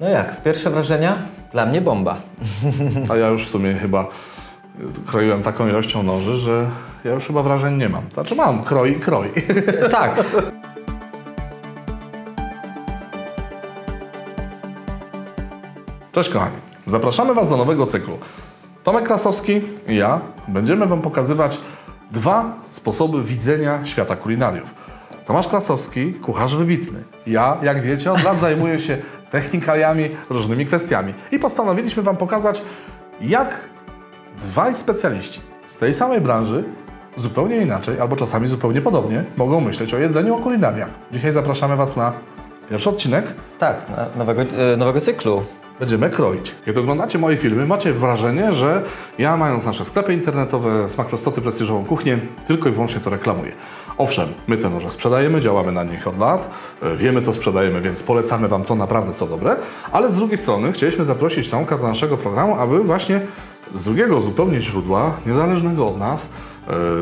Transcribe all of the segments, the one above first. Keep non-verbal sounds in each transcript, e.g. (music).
No jak, pierwsze wrażenia? Dla mnie bomba. A ja już w sumie chyba kroiłem taką ilością noży, że ja już chyba wrażeń nie mam. Znaczy mam, kroi, kroi. (laughs) tak. Cześć kochani, zapraszamy Was do nowego cyklu. Tomek Krasowski i ja będziemy Wam pokazywać dwa sposoby widzenia świata kulinariów. Tomasz Krasowski, kucharz wybitny. Ja, jak wiecie, od lat zajmuję się technikaliami, różnymi kwestiami. I postanowiliśmy Wam pokazać, jak dwaj specjaliści z tej samej branży zupełnie inaczej, albo czasami zupełnie podobnie, mogą myśleć o jedzeniu, o kulinariach. Dzisiaj zapraszamy Was na pierwszy odcinek Tak, nowego, e, nowego cyklu. Będziemy kroić. Kiedy oglądacie moje filmy, macie wrażenie, że ja mając nasze sklepy internetowe, smak prostoty, prestiżową kuchnię, tylko i wyłącznie to reklamuję. Owszem, my te noże sprzedajemy, działamy na nich od lat, e, wiemy co sprzedajemy, więc polecamy Wam to naprawdę co dobre, ale z drugiej strony chcieliśmy zaprosić Tomka do naszego programu, aby właśnie z drugiego zupełnie źródła, niezależnego od nas,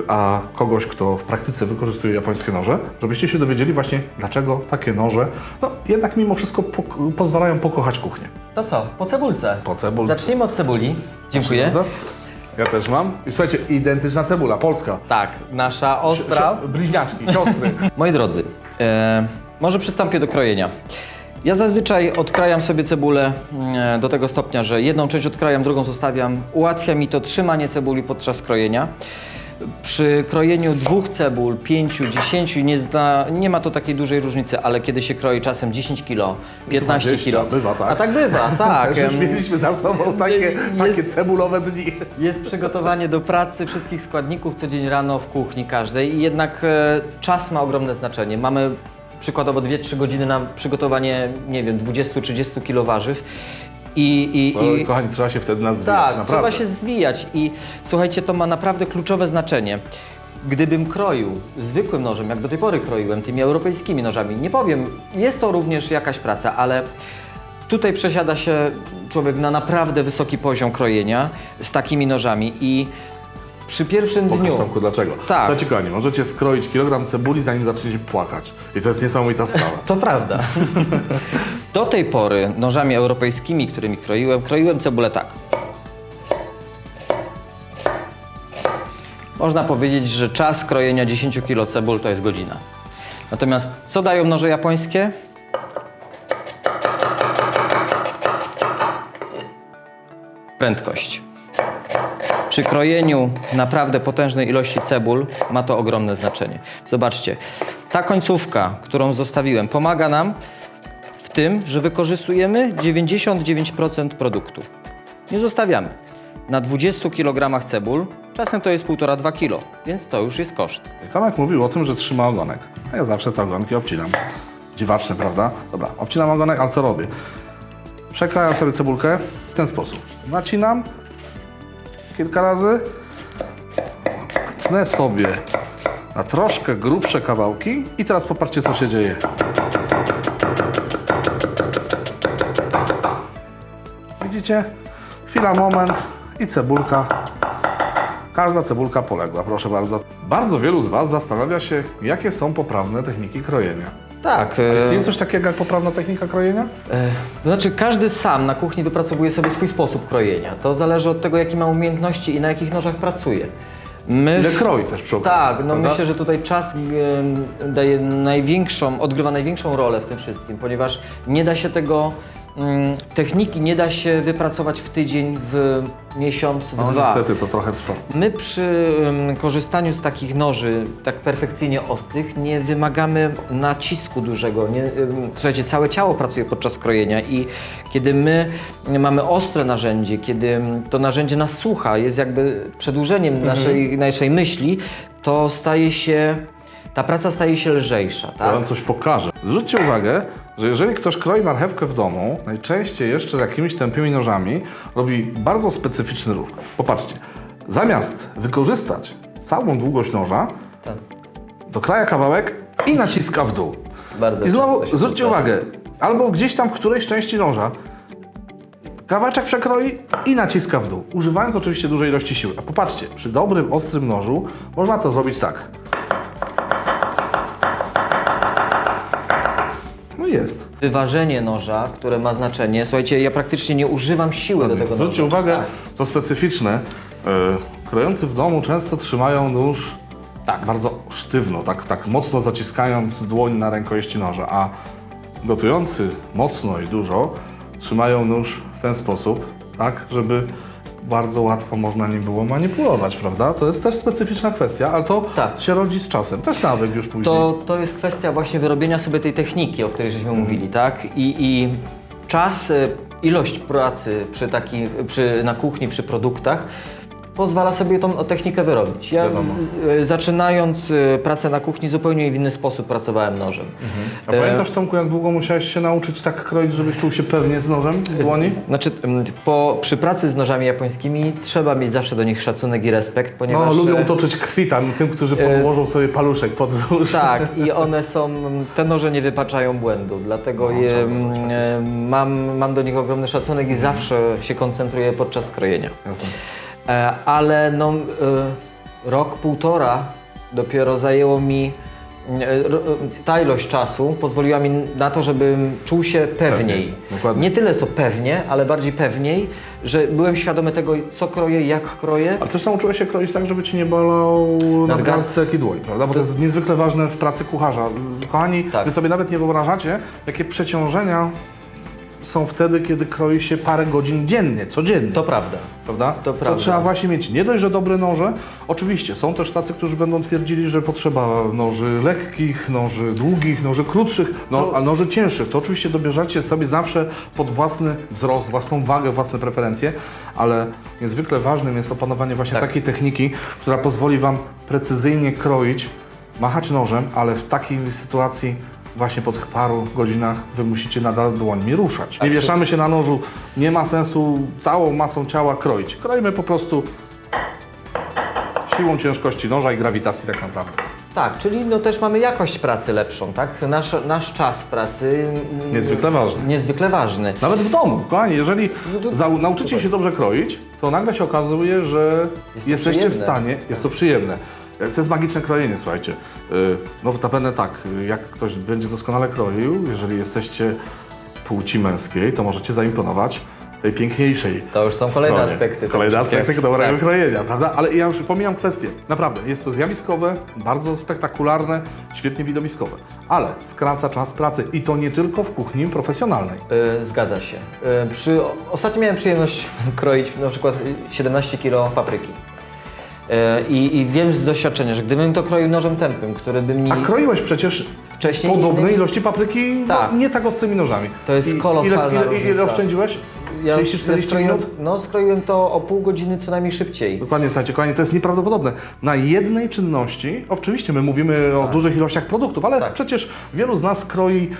a kogoś, kto w praktyce wykorzystuje japońskie noże, żebyście się dowiedzieli właśnie, dlaczego takie noże, no jednak mimo wszystko pok- pozwalają pokochać kuchnię. To co, po cebulce. Po cebulce. Zacznijmy od cebuli. Dziękuję. Bardzo. Ja też mam. I słuchajcie, identyczna cebula, polska. Tak, nasza ostra. Sio- bliźniaczki, siostry. (laughs) Moi drodzy, e, może przystąpię do krojenia. Ja zazwyczaj odkrajam sobie cebulę e, do tego stopnia, że jedną część odkrajam, drugą zostawiam. Ułatwia mi to trzymanie cebuli podczas krojenia. Przy krojeniu dwóch cebul, pięciu, dziesięciu nie, zna, nie ma to takiej dużej różnicy, ale kiedy się kroi czasem 10 kilo, 15 20, kilo. bywa, tak. A tak bywa, (laughs) tak. Już mieliśmy za sobą takie, jest- takie cebulowe dni. Jest przygotowanie do pracy wszystkich składników codziennie rano w kuchni każdej i jednak e, czas ma ogromne znaczenie. Mamy przykładowo 2-3 godziny na przygotowanie, nie wiem, 20-30 kilo warzyw. I, i, i, kochani, trzeba się wtedy nas zwijać, tak, naprawdę. trzeba się zwijać i słuchajcie, to ma naprawdę kluczowe znaczenie. Gdybym kroił zwykłym nożem, jak do tej pory kroiłem, tymi europejskimi nożami, nie powiem, jest to również jakaś praca, ale tutaj przesiada się człowiek na naprawdę wysoki poziom krojenia z takimi nożami i przy pierwszym Pokaż dniu... Tomku, dlaczego. Tak. Słuchajcie, kochani, możecie skroić kilogram cebuli, zanim zaczniecie płakać. I to jest niesamowita sprawa. (laughs) To prawda. (laughs) Do tej pory nożami europejskimi, którymi kroiłem, kroiłem cebulę tak. Można powiedzieć, że czas krojenia 10 kg cebul to jest godzina. Natomiast co dają noże japońskie? Prędkość. Przy krojeniu naprawdę potężnej ilości cebul ma to ogromne znaczenie. Zobaczcie, ta końcówka, którą zostawiłem, pomaga nam w tym, że wykorzystujemy 99% produktu. Nie zostawiamy. Na 20 kg cebul czasem to jest 1,5-2 kg, więc to już jest koszt. Tomek mówił o tym, że trzyma ogonek. A ja zawsze te ogonki obcinam. Dziwaczne, prawda? Dobra, obcinam ogonek, ale co robię? Przekrajam sobie cebulkę w ten sposób. Nacinam kilka razy. Tnę sobie na troszkę grubsze kawałki i teraz popatrzcie, co się dzieje. Widzicie? Chwila, moment i cebulka Każda cebulka poległa, proszę bardzo. Bardzo wielu z Was zastanawia się, jakie są poprawne techniki krojenia. Tak. A e, istnieje coś takiego jak poprawna technika krojenia? E, To znaczy, każdy sam na kuchni wypracowuje sobie swój sposób krojenia. To zależy od tego, jakie ma umiejętności i na jakich nożach pracuje. My Ile kroi też przy okazji, Tak, no prawda? myślę, że tutaj czas daje największą, odgrywa największą rolę w tym wszystkim, ponieważ nie da się tego, techniki nie da się wypracować w tydzień, w miesiąc, w No dwa. niestety to trochę trwa. My przy em, korzystaniu z takich noży, tak perfekcyjnie ostrych, nie wymagamy nacisku dużego. Nie, em, słuchajcie, całe ciało pracuje podczas krojenia i kiedy my mamy ostre narzędzie, kiedy to narzędzie nas słucha, jest jakby przedłużeniem naszej, naszej myśli, to staje się, ta praca staje się lżejsza. Ja Tak? Wam coś pokażę. Zwróćcie uwagę, że jeżeli ktoś kroi marchewkę w domu, najczęściej jeszcze jakimiś tępymi nożami, robi bardzo specyficzny ruch. Popatrzcie, zamiast wykorzystać całą długość noża, Tak. dokraja kawałek i naciska w dół. Bardzo I znowu często się zwróćcie to zdarza. uwagę, albo gdzieś tam w którejś części noża kawałeczek przekroi i naciska w dół, używając oczywiście dużej ilości siły. A popatrzcie, przy dobrym, ostrym nożu można to zrobić tak. No i jest. Wyważenie noża, które ma znaczenie. Słuchajcie, ja praktycznie nie używam siły do tego Zwróćcie noża. uwagę, Tak. to specyficzne. E, krojący w domu często trzymają nóż Tak. bardzo sztywno, tak, tak mocno zaciskając dłoń na rękojeści noża, a gotujący mocno i dużo trzymają nóż w ten sposób, tak, żeby bardzo łatwo można nim było manipulować, prawda? To jest też specyficzna kwestia, ale to Tak. się rodzi z czasem. To jest nawyk już później. To, to jest kwestia właśnie wyrobienia sobie tej techniki, o której żeśmy mówili, tak? I, i czas, y, ilość pracy przy taki, przy, na kuchni, przy produktach pozwala sobie tą technikę wyrobić. Ja Wiadomo. y, zaczynając y, pracę na kuchni zupełnie w inny sposób pracowałem nożem. A pamiętasz Tomku, jak długo musiałeś się nauczyć tak kroić, żebyś czuł się pewnie z nożem w dłoni? Znaczy, ym, po, przy pracy z nożami japońskimi trzeba mieć zawsze do nich szacunek i respekt, No, ponieważ... lubią e, utoczyć krwi tam tym, którzy podłożą sobie paluszek pod nóż. Tak, (laughs) i one są, te noże nie wypaczają błędu, dlatego No, je, trzeba e, mam, mam do nich ogromny szacunek i zawsze się koncentruję podczas krojenia. Jasne. E, Ale no, e, rok, półtora dopiero zajęło mi e, ta ilość czasu pozwoliła mi na to, żebym czuł się pewniej. Pewniej. Nie tyle co pewnie, ale bardziej pewniej, że byłem świadomy tego, co kroję, jak kroję. Ale też nauczyłeś się kroić tak, żeby ci nie bolał nadgarstek i dłoń, prawda? Bo to jest niezwykle ważne w pracy kucharza. Kochani, Tak. wy sobie nawet nie wyobrażacie, jakie przeciążenia są wtedy, kiedy kroi się parę godzin dziennie, codziennie. To prawda. Prawda? To prawda. trzeba właśnie mieć nie dość, że dobre noże. Oczywiście są też tacy, którzy będą twierdzili, że potrzeba noży lekkich, noży długich, noży krótszych, no, To- a noży cięższych. To oczywiście dobierzecie sobie zawsze pod własny wzrost, własną wagę, własne preferencje, ale niezwykle ważnym jest opanowanie właśnie Tak. takiej techniki, która pozwoli Wam precyzyjnie kroić, machać nożem, ale w takiej sytuacji właśnie po tych paru godzinach Wy musicie nadal dłońmi ruszać. Nie wieszamy się na nożu, nie ma sensu całą masą ciała kroić. Kroimy po prostu siłą ciężkości noża i grawitacji tak naprawdę. Tak, czyli no też mamy jakość pracy lepszą, tak? Nasz, nasz czas pracy mm, Niezwykle ważny. niezwykle ważny. Nawet w domu, kochani, jeżeli No to- za, nauczycie się dobrze kroić, to nagle się okazuje, że jesteście w przyjemne. stanie, jest to przyjemne. To jest magiczne krojenie, słuchajcie. Yy, No notabene tak, jak ktoś będzie doskonale kroił, jeżeli jesteście płci męskiej, to możecie zaimponować tej piękniejszej To już są kolejne stronie. aspekty Kolejne aspekty dobrego Tak. krojenia, prawda? Ale ja już pomijam kwestię. Naprawdę, jest to zjawiskowe, bardzo spektakularne, świetnie widowiskowe. Ale skraca czas pracy i to nie tylko w kuchni profesjonalnej. Y, zgadza się. Y, przy, ostatnio miałem przyjemność (laughs) kroić na przykład y, 17 kg papryki. Y, I, I wiem z doświadczenia, że gdybym to kroił nożem tępym, który by mi A kroiłeś przecież wcześniej... podobnej innymi- ilości papryki, Tak. no, nie tak ostrymi nożami. To jest I kolosalna ile, ile, ile oszczędziłeś? Ja 30-40 skroiłem- minut? No, skroiłem to o pół godziny co najmniej szybciej. Dokładnie, słuchajcie, kochani, to jest nieprawdopodobne. Na jednej czynności, oczywiście my mówimy o dużych ilościach produktów, ale Tak. przecież wielu z nas kroi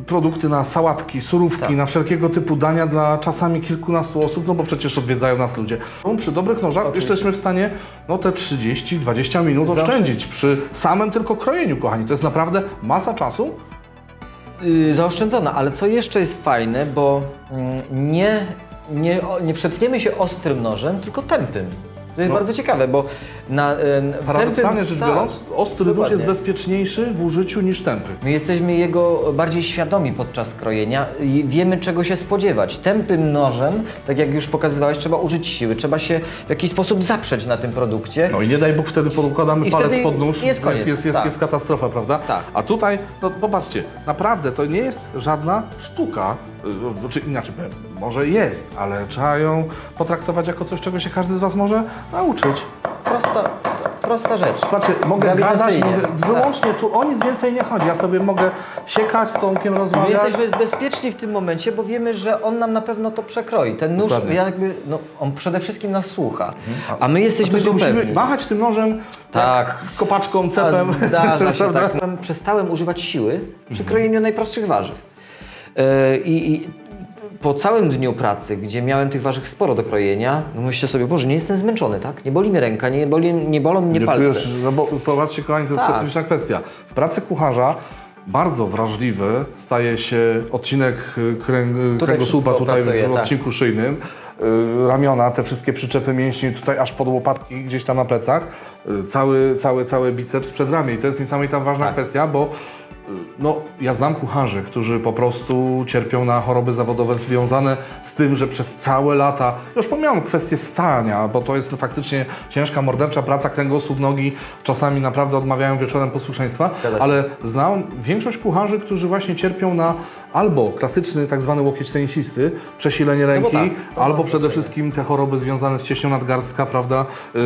y, produkty na sałatki, surówki, Tak. na wszelkiego typu dania dla czasami kilkunastu osób, no bo przecież odwiedzają nas ludzie. No, Przy dobrych nożach jesteśmy w stanie no, te 30-20 minut Zawsze. oszczędzić przy samym tylko krojeniu, kochani. To jest naprawdę masa czasu, Yy, zaoszczędzona, ale co jeszcze jest fajne, bo mm, nie, nie, o- nie przetniemy się ostrym nożem, tylko tępym. To jest No. bardzo ciekawe, bo na yy, Paradoksalnie tępym, rzecz tak, biorąc, ostry nóż jest bezpieczniejszy w użyciu niż tępy. My jesteśmy jego bardziej świadomi podczas krojenia i wiemy czego się spodziewać. Tępym nożem, tak jak już pokazywałeś, trzeba użyć siły, trzeba się w jakiś sposób zaprzeć na tym produkcie. No i nie daj Bóg, wtedy podkładamy I palec wtedy pod nóż, jest koniec, jest, jest, jest, tak. jest katastrofa, prawda? Tak. A tutaj, no popatrzcie, naprawdę to nie jest żadna sztuka, y, czy inaczej powiem, może jest, ale trzeba ją potraktować jako coś, czego się każdy z Was może nauczyć. Prosta, prosta rzecz. Patrzcie, mogę gadać, Tak. wyłącznie tu o nic więcej nie chodzi. Ja sobie mogę siekać z Tomkiem, My rozmawiać. jesteśmy bezpieczni w tym momencie, bo wiemy, że on nam na pewno to przekroi. Ten nóż, Dokładnie. jakby, no, on przede wszystkim nas słucha, a my jesteśmy to, go musimy pewni. machać tym nożem, Tak. kopaczką, A cepem. Zdarza się (laughs) tak. Przestałem używać siły przy krojeniu najprostszych warzyw. Yy, I, I po całym dniu pracy, gdzie miałem tych warzyw sporo do krojenia, no myślę sobie, Boże, nie jestem zmęczony, tak? Nie boli mnie ręka, nie, boli, nie bolą mnie Nie palce. czujesz, no bo popatrzcie kochani, to jest Tak. specyficzna kwestia. W pracy kucharza bardzo wrażliwy staje się odcinek y, kręg, Tutaj kręgosłupa tutaj pracuje, w tak. odcinku szyjnym. Y, Ramiona, te wszystkie przyczepy mięśni tutaj aż pod łopatki gdzieś tam na plecach. Y, Cały, cały, cały biceps przed ramię. I to jest niesamowita ważna Tak. kwestia, bo No, ja znam kucharzy, którzy po prostu cierpią na choroby zawodowe związane z tym, że przez całe lata, już pomijam kwestię stania, bo to jest faktycznie ciężka, mordercza praca, kręgosłup, nogi, czasami naprawdę odmawiają wieczorem posłuszeństwa, ale znam większość kucharzy, którzy właśnie cierpią na albo klasyczny tak zwany łokieć tenisisty, przesilenie ręki, tak, to ma albo przede wszystkim te choroby związane z cieśnią nadgarstka, prawda, yy,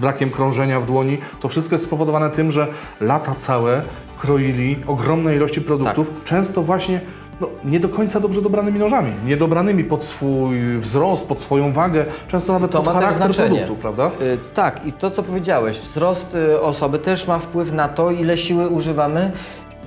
brakiem krążenia w dłoni. To wszystko jest spowodowane tym, że lata całe kroili ogromne ilości produktów, Tak. często właśnie no, nie do końca dobrze dobranymi nożami, niedobranymi pod swój wzrost, pod swoją wagę, często nawet To pod ma też charakter znaczenie. produktów, prawda? Y, tak, i to co powiedziałeś, wzrost y, osoby też ma wpływ na to, ile siły używamy,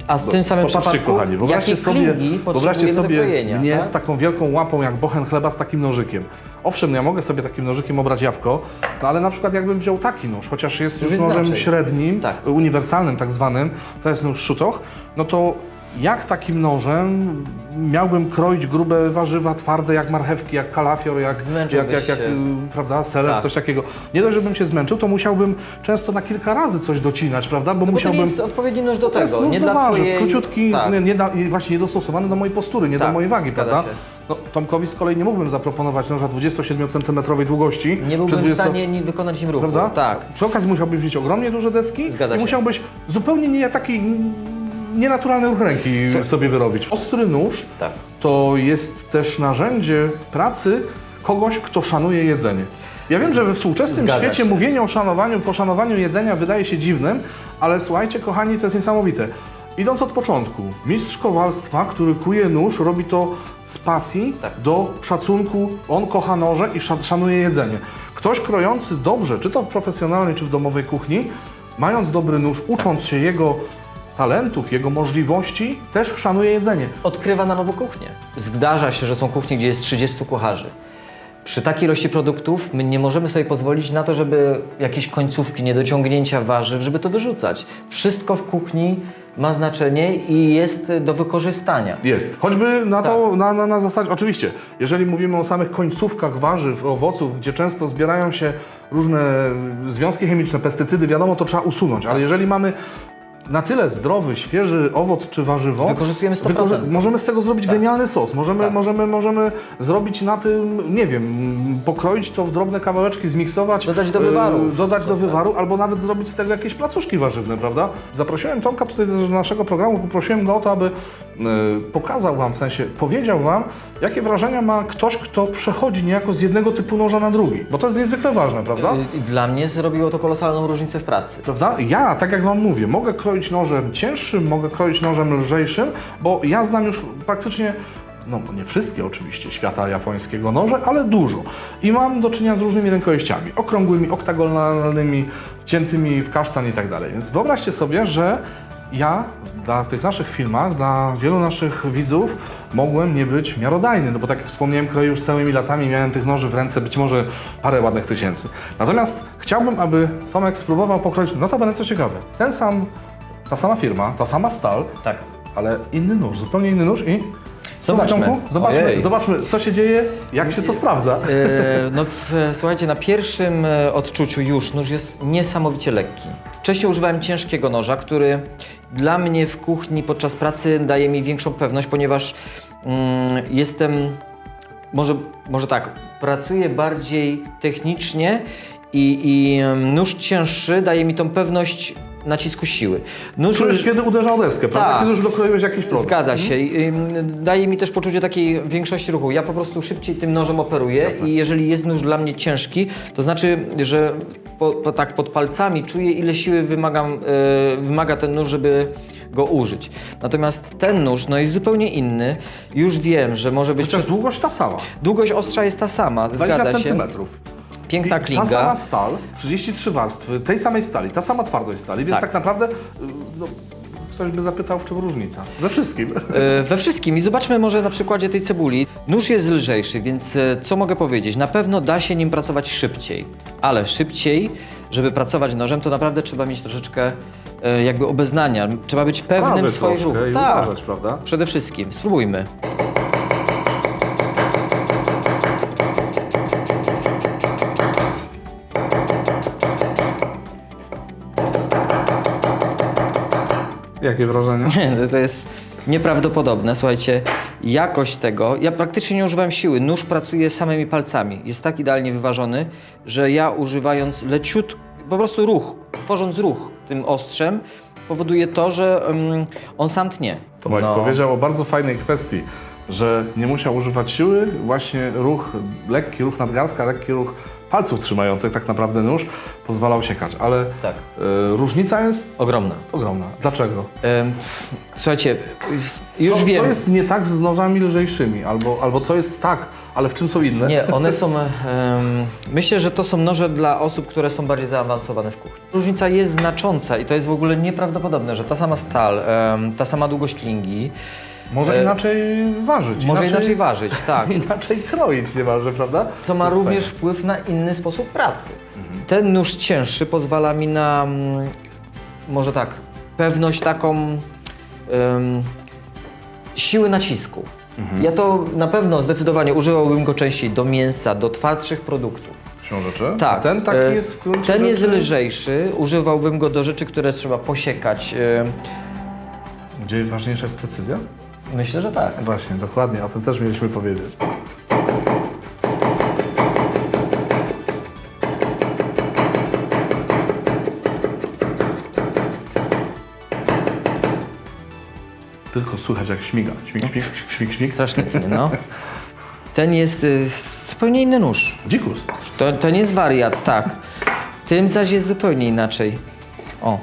a w tym samym Popatrzcie, przypadku, kochani, wyobraźcie jakie sobie, wyobraźcie sobie mnie tak? z taką wielką łapą jak bochen chleba z takim nożykiem. Owszem, ja mogę sobie takim nożykiem obrać jabłko, no ale na przykład jakbym wziął taki nóż, chociaż jest już jest nożem inaczej. średnim, Tak. uniwersalnym tak zwanym, to jest nóż szutoch, no to jak takim nożem miałbym kroić grube warzywa, twarde jak marchewki, jak kalafior, jak, jak, jak, jak y, prawda, seler, Tak. coś takiego. Nie dość, żebym się zmęczył, to musiałbym często na kilka razy coś docinać, prawda, bo No bo to musiałbym... nie jest odpowiedni nóż do To jest tego, nóż nie do warzyw, twojej... króciutki, tak. nie, nie da, właśnie niedostosowany do mojej postury, nie do Tak, mojej wagi, prawda? się. No, Tomkowi z kolei nie mógłbym zaproponować noża 27 cm długości. Nie byłbym w 20 stanie ni- wykonać im ruchu. Prawda? Tak. Przy okazji musiałbyś mieć ogromnie duże deski Zgadza i się. musiałbyś zupełnie nie taki nienaturalny ruch ręki Co- sobie wyrobić. Ostry nóż Tak. to jest też narzędzie pracy kogoś, kto szanuje jedzenie. Ja wiem, że we współczesnym Zgadza świecie się. mówienie o szanowaniu, poszanowaniu jedzenia wydaje się dziwnym, ale słuchajcie, kochani, to jest niesamowite. Idąc od początku, mistrz kowalstwa, który kuje nóż, robi to z pasji Tak. do szacunku. On kocha noże i sza- szanuje jedzenie. Ktoś krojący dobrze, czy to w profesjonalnej, czy w domowej kuchni, mając dobry nóż, ucząc się jego talentów, jego możliwości, też szanuje jedzenie. Odkrywa na nowo kuchnię. Zdarza się, że są kuchnie, gdzie jest 30 kucharzy. Przy takiej ilości produktów my nie możemy sobie pozwolić na to, żeby jakieś końcówki, niedociągnięcia warzyw, żeby to wyrzucać. Wszystko w kuchni ma znaczenie i jest do wykorzystania. Jest. Choćby na to, na, na, na zasadzie, oczywiście, jeżeli mówimy o samych końcówkach warzyw, owoców, gdzie często zbierają się różne związki chemiczne, pestycydy, wiadomo, to trzeba usunąć, ale jeżeli mamy na tyle zdrowy, świeży owoc czy warzywo, Wykorzystujemy 100%. możemy z tego zrobić genialny sos. Możemy, Tak. możemy, możemy zrobić na tym, nie wiem, pokroić to w drobne kawałeczki, zmiksować. Dodać do wywaru. e, Dodać do wywaru, albo nawet zrobić z tego jakieś placuszki warzywne, prawda? Zaprosiłem Tomka tutaj do naszego programu, poprosiłem go o to, aby pokazał Wam, w sensie powiedział Wam, jakie wrażenia ma ktoś, kto przechodzi niejako z jednego typu noża na drugi. Bo to jest niezwykle ważne, prawda? Dla mnie zrobiło to kolosalną różnicę w pracy. Prawda? Ja, tak jak Wam mówię, mogę kroić nożem cięższym, mogę kroić nożem lżejszym, bo ja znam już praktycznie, no nie wszystkie oczywiście, świata japońskiego noże, ale dużo. I mam do czynienia z różnymi rękojeściami, okrągłymi, oktagonalnymi, ciętymi w kasztan i tak dalej. Więc wyobraźcie sobie, że ja dla tych naszych filmach, dla wielu naszych widzów mogłem nie być miarodajny, no bo tak jak wspomniałem, kroję już całymi latami, miałem tych noży w ręce być może parę ładnych tysięcy. Natomiast chciałbym, aby Tomek spróbował pokroić, no to będę co ciekawe, ten sam, ta sama firma, ta sama stal, Tak. ale inny nóż, zupełnie inny nóż i... Zobaczmy. Tomku, Zobaczmy, Ojej. zobaczmy, co się dzieje, jak się to sprawdza. E, no, w, słuchajcie, na pierwszym e, odczuciu już nóż jest niesamowicie lekki. Wcześniej używałem ciężkiego noża, który dla mnie w kuchni podczas pracy daje mi większą pewność, ponieważ mm, jestem, może, może tak, pracuję bardziej technicznie i, i em, nóż cięższy daje mi tą pewność nacisku siły. Nóż Czujesz, kiedy uderza o deskę, prawda? Tak. Kiedy już dokroiłeś jakiś produkt. Zgadza się. I, ym, Daje mi też poczucie takiej większości ruchu. Ja po prostu szybciej tym nożem operuję i jeżeli jest nóż dla mnie ciężki, to znaczy, że po, po, tak pod palcami czuję, ile siły wymagam, e, wymaga ten nóż, żeby go użyć. Natomiast ten nóż no, jest zupełnie inny. Już wiem, że może być... Chociaż długość ta sama, Długość ostrza jest ta sama, 20 zgadza się. centymetrów. Piękna I Ta klinga. sama stal, 33 warstwy, tej samej stali, ta sama twardość stali, więc tak, Tak. naprawdę y, no, ktoś by zapytał, w czym różnica. We wszystkim. E, We wszystkim i zobaczmy może na przykładzie tej cebuli. Nóż jest lżejszy, więc e, co mogę powiedzieć? Na pewno da się nim pracować szybciej, ale szybciej, żeby pracować nożem, to naprawdę trzeba mieć troszeczkę e, jakby obeznania. Trzeba być pewnym Prawy swoich ruchów. Tak, uważać, prawda? przede wszystkim. Spróbujmy. Jakie wrażenie? (laughs) Nie, no to jest nieprawdopodobne. Słuchajcie, jakość tego. Ja praktycznie nie używam siły. Nóż pracuje samymi palcami. Jest tak idealnie wyważony, że ja używając leciut, po prostu ruch, tworząc ruch tym ostrzem, powoduje to, że mm, on sam tnie. Tomek No. powiedział o bardzo fajnej kwestii, że nie musiał używać siły, właśnie ruch, lekki ruch nadgarstka, lekki ruch palców trzymających tak naprawdę nóż pozwalał siekać, ale Tak. e, różnica jest Ogromna. ogromna. Dlaczego? Em, słuchajcie, już co, wiem. Co jest nie tak z nożami lżejszymi? Albo, albo co jest tak, ale w czym są inne? Nie, one są. em, myślę, że to są noże dla osób, które są bardziej zaawansowane w kuchni. Różnica jest znacząca i to jest w ogóle nieprawdopodobne, że ta sama stal, em, ta sama długość klingi Może E, inaczej ważyć. może inaczej ważyć, tak. (laughs) Inaczej kroić niemalże, prawda? Co ma również wpływ na inny sposób pracy. Ten nóż cięższy pozwala mi na, mm, może tak, pewność taką siły nacisku. Ja to na pewno zdecydowanie używałbym go częściej do mięsa, do twardszych produktów. Siłą rzeczy? Tak. Ten taki e, jest w gruncie Ten jest rzeczy- lżejszy, używałbym go do rzeczy, które trzeba posiekać. e, Gdzie ważniejsza jest precyzja? Myślę, że tak. Właśnie, dokładnie, o tym też mieliśmy powiedzieć. Tylko słychać jak śmiga. Śmig, śmig, śmig, śmig. Strasznie no. Ten jest y, zupełnie inny nóż. Dzikus. To, to nie jest wariat, tak. Tym zaś jest zupełnie inaczej. O,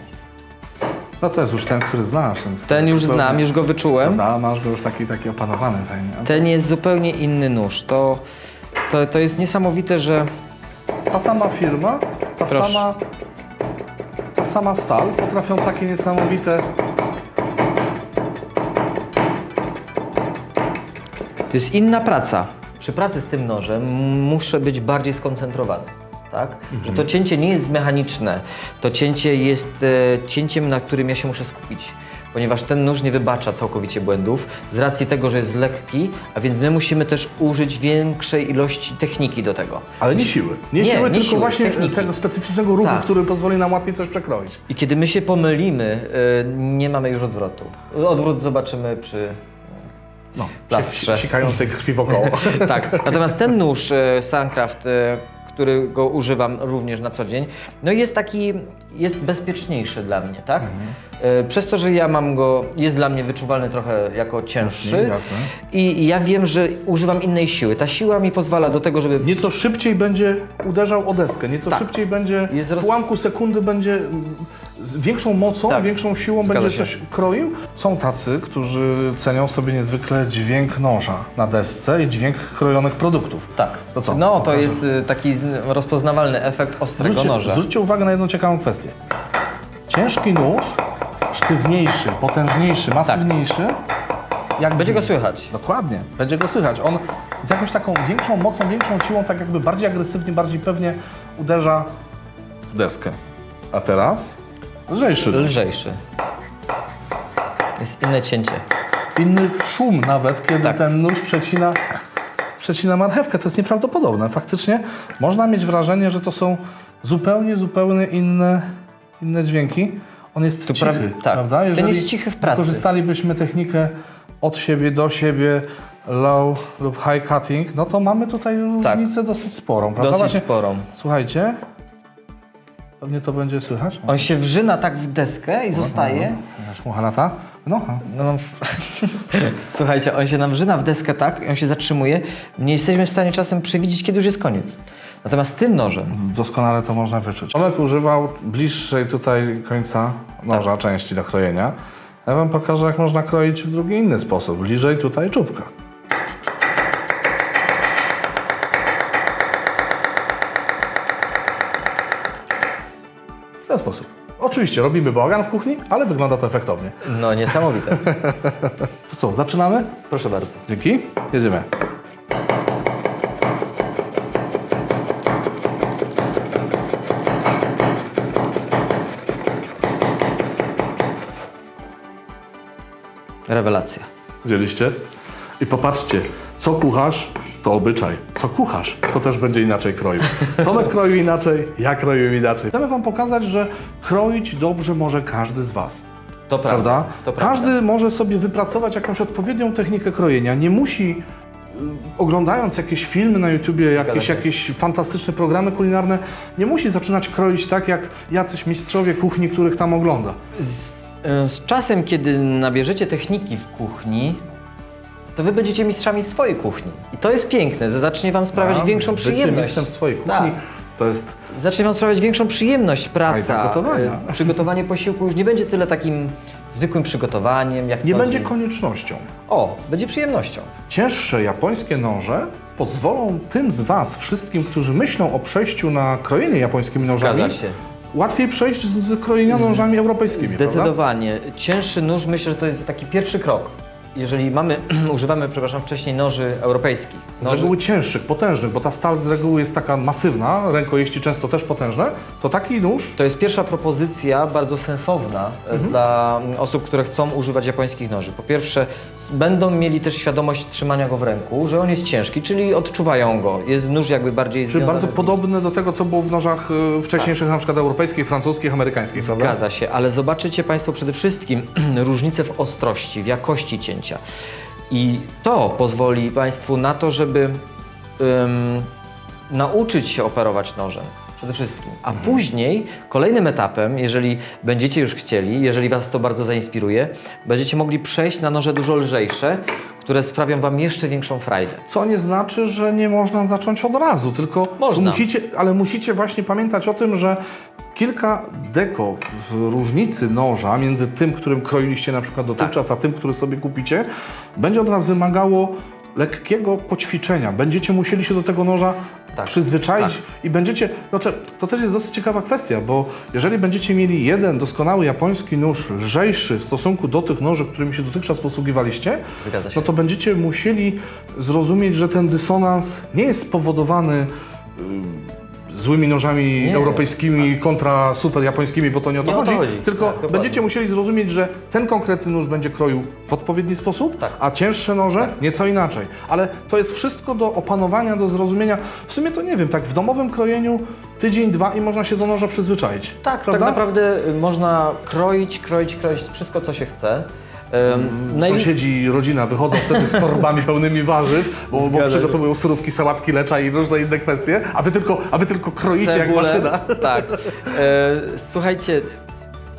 No to jest już ten, który znasz. Ten, ten już znam, już go wyczułem. Prawda? Masz go już taki, taki opanowany fajnie. Ten jest zupełnie inny nóż. To, to, to jest niesamowite, że Ta sama firma, ta Proszę. sama, ta sama stal potrafią takie niesamowite to jest inna praca. Przy pracy z tym nożem muszę być bardziej skoncentrowany. Tak? Że to cięcie nie jest mechaniczne. To cięcie jest e, cięciem, na którym ja się muszę skupić. Ponieważ ten nóż nie wybacza całkowicie błędów z racji tego, że jest lekki, a więc my musimy też użyć większej ilości techniki do tego. Ale nie siły. Nie, Nie, siły, nie tylko siły, właśnie techniki. tego specyficznego ruchu, Tak. który pozwoli nam łatwiej coś przekroić. I kiedy my się pomylimy, e, nie mamy już odwrotu. Odwrót zobaczymy przy No, Plastrze. si- sikającej krwi wokoło. (laughs) Tak. Natomiast ten nóż e, Suncraft, e, którego używam również na co dzień, no jest taki, jest bezpieczniejszy dla mnie, tak? E, Przez to, że ja mam go, jest dla mnie wyczuwalny trochę jako cięższy Jasne. i ja wiem, że używam innej siły. Ta siła mi pozwala do tego, żeby... Nieco szybciej będzie uderzał o deskę, nieco Tak. szybciej będzie, Jest w roz- ułamku sekundy będzie z większą mocą, Tak. większą siłą Zgadza będzie się. coś kroił. Są tacy, którzy cenią sobie niezwykle dźwięk noża na desce i dźwięk krojonych produktów. Tak. To co? No, to Pokażę. jest e, taki rozpoznawalny efekt ostrego Zwróćcie, noża. zwróćcie uwagę na jedną ciekawą kwestię. Ciężki nóż, sztywniejszy, potężniejszy, masywniejszy, jak Będzie go słychać. Dokładnie, będzie go słychać. On z jakąś taką większą mocą, większą siłą, tak jakby bardziej agresywnie, bardziej pewnie uderza w deskę. A teraz lżejszy. Lżejszy. Jest inne cięcie. Inny szum nawet, kiedy Tak. ten nóż przecina, przecina marchewkę. To jest nieprawdopodobne. Faktycznie można mieć wrażenie, że to są zupełnie, zupełnie inne, inne dźwięki. On jest Tu cichy, pra- tak. prawda? Ten Jeżeli jest cichy w pracy. Korzystalibyśmy technikę od siebie do siebie, low lub high cutting, no to mamy tutaj różnicę dosyć sporą, prawda? Tak. Dosyć Właśnie- sporą. Słuchajcie, pewnie to będzie słychać. On się wrzyna tak w deskę i zostaje. Jakaś mucha lata? No, no. No, no. (laughs) Słuchajcie, on się nam wrzyna w deskę tak i on się zatrzymuje. Nie jesteśmy w stanie czasem przewidzieć, kiedy już jest koniec. Natomiast tym nożem, Doskonale to można wyczuć. Tomek używał bliższej tutaj końca noża Tak. części do krojenia. Ja wam pokażę, jak można kroić w drugi inny sposób. Bliżej tutaj czubka. Ten sposób. Oczywiście robimy bałagan w kuchni, ale wygląda to efektownie. no niesamowite. (laughs) To co, zaczynamy? Proszę bardzo. Dzięki. Jedziemy. Rewelacja. Widzieliście? I popatrzcie, co kucharz, to obyczaj. Co kucharz, to też będzie inaczej kroił. Tomek kroił inaczej, ja kroił inaczej. Chcemy Wam pokazać, że kroić dobrze może każdy z Was. To prawda, prawda? to prawda. Każdy może sobie wypracować jakąś odpowiednią technikę krojenia. Nie musi y, oglądając jakieś filmy na YouTubie, jakieś, jakieś fantastyczne programy kulinarne, nie musi zaczynać kroić tak jak jacyś mistrzowie kuchni, których tam ogląda. Z, e, z czasem, kiedy nabierzecie techniki w kuchni, to wy będziecie mistrzami w swojej kuchni. I to jest piękne, że zacznie wam sprawiać większą bycie przyjemność. mistrzem w swojej kuchni Tak. to jest Zacznie wam sprawiać większą przyjemność praca. gotowania. e, Przygotowanie posiłku już nie będzie tyle takim zwykłym przygotowaniem, jak nie co będzie dzień. koniecznością. O, będzie przyjemnością. Cięższe japońskie noże pozwolą tym z Was, wszystkim, którzy myślą o przejściu na krojenie japońskimi nożami, Zgadza się. łatwiej przejść z, z krojenia nożami europejskimi. Zdecydowanie. Cięższy nóż myślę, że to jest taki pierwszy krok. Jeżeli mamy, (clears throat) używamy, przepraszam, wcześniej noży europejskich. Z Noży, reguły cięższych, potężnych, bo ta stal z reguły jest taka masywna, rękojeści często też potężne, to taki nóż To jest pierwsza propozycja, bardzo sensowna e, Mhm. dla mm, osób, które chcą używać japońskich noży. Po pierwsze, s- będą mieli też świadomość trzymania go w ręku, że on jest ciężki, czyli odczuwają go. Jest nóż jakby bardziej Czy związany bardzo z nim. podobny do tego, co było w nożach y, wcześniejszych, na przykład europejskich, francuskich, amerykańskich, prawda? Zgadza się, ale zobaczycie Państwo przede wszystkim (clears throat) różnicę w ostrości, w jakości cięcia. I to pozwoli Państwu na to, żeby ym, nauczyć się operować nożem. Przede wszystkim. A później kolejnym etapem, jeżeli będziecie już chcieli, jeżeli Was to bardzo zainspiruje, będziecie mogli przejść na noże dużo lżejsze, które sprawią Wam jeszcze większą frajdę. Co nie znaczy, że nie można zacząć od razu, tylko Można. musicie, ale musicie właśnie pamiętać o tym, że kilka deko w różnicy noża między tym, którym kroiliście na przykład dotychczas, a tym, który sobie kupicie, będzie od Was wymagało lekkiego poćwiczenia. Będziecie musieli się do tego noża Tak. przyzwyczaić Tak. i będziecie, znaczy, to też jest dosyć ciekawa kwestia, bo jeżeli będziecie mieli jeden doskonały japoński nóż lżejszy w stosunku do tych noży, którymi się dotychczas posługiwaliście, no to będziecie musieli zrozumieć, że ten dysonans nie jest spowodowany y, złymi nożami Nie. europejskimi kontra super japońskimi, bo to nie o to, Nie o to chodzi, chodzi. tylko Tak, będziecie musieli zrozumieć, że ten konkretny nóż będzie kroił w odpowiedni sposób, Tak. a cięższe noże nieco inaczej. Ale to jest wszystko do opanowania, do zrozumienia. W sumie to nie wiem, tak w domowym krojeniu tydzień, dwa i można się do noża przyzwyczaić. Tak, prawda? tak naprawdę można kroić, kroić, kroić wszystko, co się chce. Ym, najli- Sąsiedzi, rodzina wychodzą wtedy z torbami (laughs) pełnymi warzyw, bo, bo przygotowują surówki, sałatki, lecza i różne inne kwestie, a wy tylko, a wy tylko kroicie jak cebulę. maszyna. Tak. (laughs) E, słuchajcie,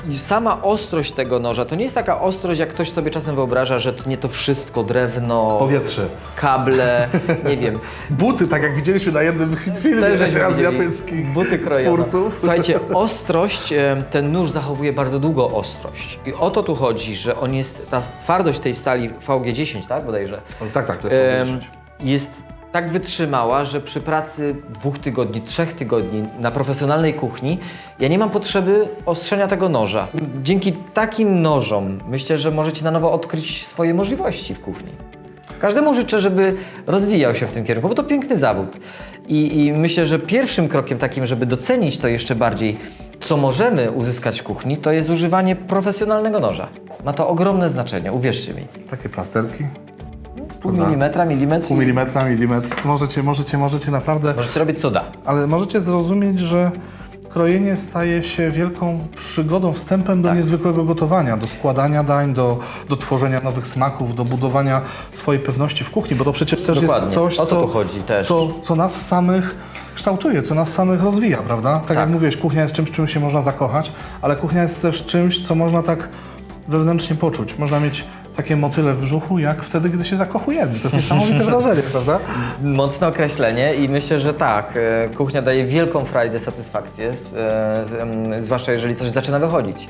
i sama ostrość tego noża to nie jest taka ostrość, jak ktoś sobie czasem wyobraża, że to nie to wszystko drewno, Powietrze. kable, nie wiem. (laughs) Buty, tak jak widzieliśmy na jednym filmie Też żeśmy widzieli. azjatyckich buty krojone. twórców. Słuchajcie, ostrość, ten nóż zachowuje bardzo długo ostrość. I o to tu chodzi, że on jest, ta twardość tej stali VG10, tak bodajże, Tak, tak, to jest em, jest tak wytrzymała, że przy pracy dwóch tygodni, trzech tygodni na profesjonalnej kuchni ja nie mam potrzeby ostrzenia tego noża. Dzięki takim nożom myślę, że możecie na nowo odkryć swoje możliwości w kuchni. Każdemu życzę, żeby rozwijał się w tym kierunku, bo to piękny zawód. I, I myślę, że pierwszym krokiem takim, żeby docenić to jeszcze bardziej, co możemy uzyskać w kuchni, to jest używanie profesjonalnego noża. Ma to ogromne znaczenie, uwierzcie mi. Takie plasterki. Pół Prawda. milimetra, milimetr. Pół milimetra, milimetr. Możecie, możecie, możecie naprawdę Możecie robić cuda. Ale możecie zrozumieć, że krojenie staje się wielką przygodą, wstępem do Tak. niezwykłego gotowania, do składania dań, do, do tworzenia nowych smaków, do budowania swojej pewności w kuchni, bo to przecież też Dokładnie. jest coś, O to co, tu chodzi też. Co, co nas samych kształtuje, co nas samych rozwija, prawda? Tak, jak Tak. mówiłeś, kuchnia jest czymś, czym się można zakochać, ale kuchnia jest też czymś, co można tak wewnętrznie poczuć. Można mieć takie motyle w brzuchu, jak wtedy, gdy się zakochujemy. To jest niesamowite (laughs) wrażenie, prawda? Mocne określenie i myślę, że tak. e, Kuchnia daje wielką frajdę, satysfakcję, e, zwłaszcza jeżeli coś zaczyna wychodzić.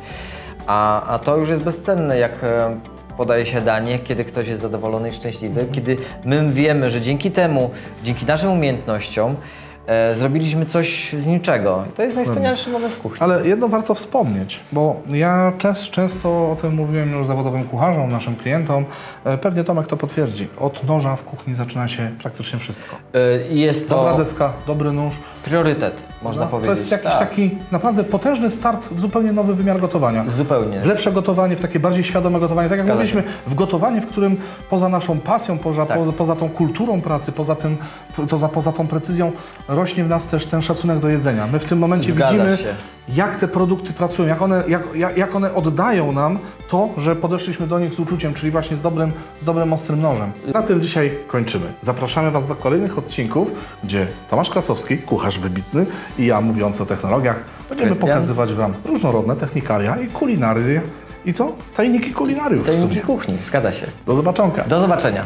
A, a to już jest bezcenne, jak e, podaje się danie, kiedy ktoś jest zadowolony i szczęśliwy, kiedy my wiemy, że dzięki temu, dzięki naszym umiejętnościom zrobiliśmy coś z niczego. I to jest najwspanialszy moment w kuchni. Ale jedno warto wspomnieć, bo ja często, często o tym mówiłem już zawodowym kucharzom, naszym klientom. E, Pewnie Tomek to potwierdzi. Od noża w kuchni zaczyna się praktycznie wszystko. E, Jest Dobra to deska, dobry nóż. priorytet, można No, powiedzieć. To jest jakiś Tak. taki naprawdę potężny start w zupełnie nowy wymiar gotowania. Zupełnie. W lepsze gotowanie, w takie bardziej świadome gotowanie. Tak jak Zgadza mówiliśmy, w gotowanie, w którym poza naszą pasją, poza, Tak. poza, poza tą kulturą pracy, poza, tym, poza, poza tą precyzją, rośnie w nas też ten szacunek do jedzenia. My w tym momencie Zgadza widzimy, się. jak te produkty pracują, jak one, jak, jak, jak one oddają nam to, że podeszliśmy do nich z uczuciem, czyli właśnie z dobrym, z dobrym ostrym nożem. Na tym dzisiaj kończymy. Zapraszamy Was do kolejnych odcinków, gdzie Tomasz Krasowski, kucharz wybitny i ja mówiący o technologiach, będziemy Krystian. pokazywać Wam różnorodne technikalia i kulinarię. I co? Tajniki kulinariów Tajniki kuchni, zgadza się. Do zobaczonka. Do zobaczenia.